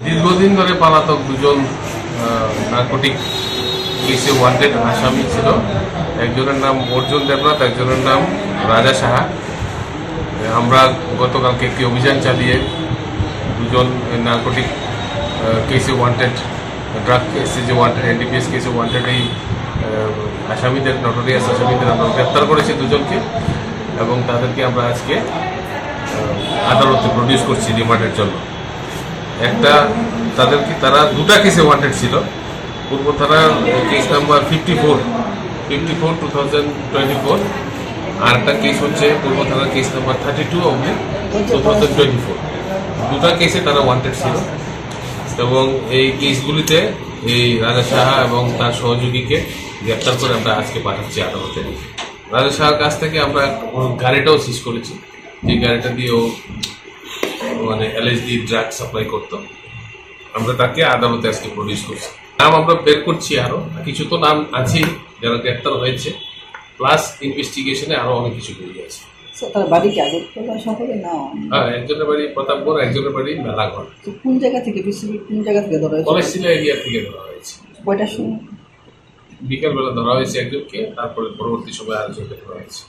দীর্ঘদিন ধরে পালাতক দুজন নার্কোটিক কেসে ওয়ান্টেড আসামি ছিল। একজনের নাম অর্জুন দেবনাথ, একজনের নাম রাজা সাহা। আমরা গতকালকে একটি অভিযান চালিয়ে দুজন নার্কোটিক কেসে ওয়ান্টেড ড্রাগ কেসে যে ওয়ান্টেড এনডিপিএস কেসে ওয়ান্টেড এই আসামিদের নটোরিয়াস আসামিদের আমরা গ্রেপ্তার করেছি দুজনকে এবং তাদেরকে আমরা আজকে আদালতে প্রডিউস করছি রিমান্ডের জন্য। একটা তাদের কি তারা দুটা কেসে ওয়ান্টেড ছিল। পূর্ব থানার case number fifty four fifty four two thousand twenty four আর একটা কেস হচ্ছে পূর্ব থানার কেস নাম্বার থার্টি টু অবধি টু থাউজেন্ড টোয়েন্টি ফোর দুটা কেসে তারা ওয়ান্টেড ছিল। এবং এই কেসগুলিতে এই রাজা সাহা এবং তার সহযোগীকে গ্রেপ্তার করে আমরা আজকে পাঠাচ্ছি আদালতে। রাজা সাহার কাছ থেকে আমরা গাড়িটাও সিজ করেছি। যে গাড়িটা দিয়ে ও মানে এলএসডি ড্রাগ সাপ্লাই করতো। আমরা তাকে আদালতে আজকে প্রডিউস করছি। নাম আমরা বের করছি আরও। কিছু তো নাম আছে যারা গ্রেপ্তার হয়েছে। প্লাস ইনভেস্টিগেশনে আরও অনেক কিছু বেরিয়ে আছে। স্যার তার বাড়ি কি আগরতলা শহরে? না। হ্যাঁ একজনের বাড়ি প্রতাপগড় একজনের বাড়ি মেলাঘর। তো কোন জায়গা থেকে কোন জায়গা থেকে ধরা হয়েছে? কলেজশিলা এরিয়া থেকে ধরা হয়েছে। কয়টার সময়? বিকেলবেলা ধরা হয়েছে একজনকে তারপরে পরবর্তী সময় আরেকজনকে ধরা হয়েছে।